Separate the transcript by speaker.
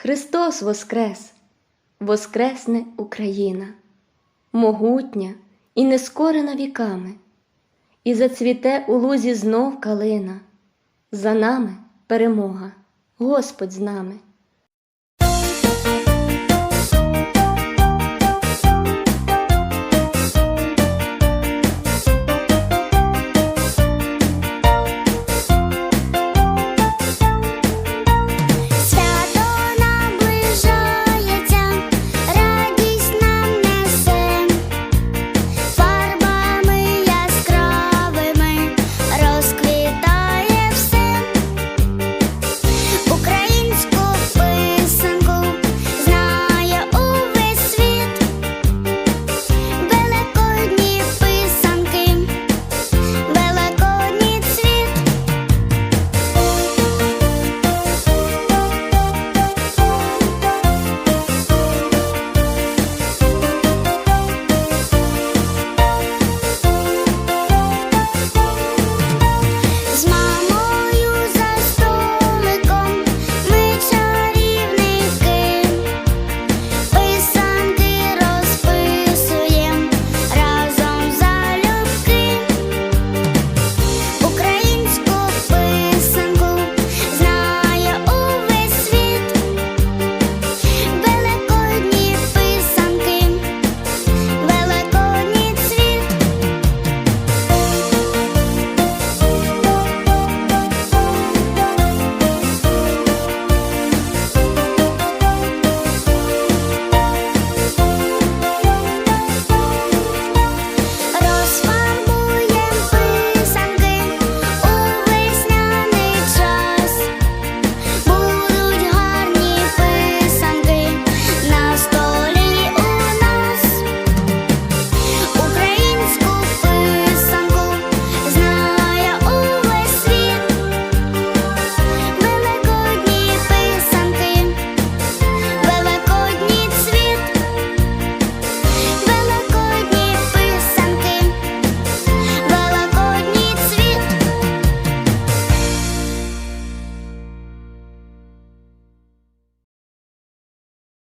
Speaker 1: Христос Воскрес! Воскресне Україна, могутня і нескорена віками, і зацвіте у лузі знов калина. За нами перемога, Господь з нами.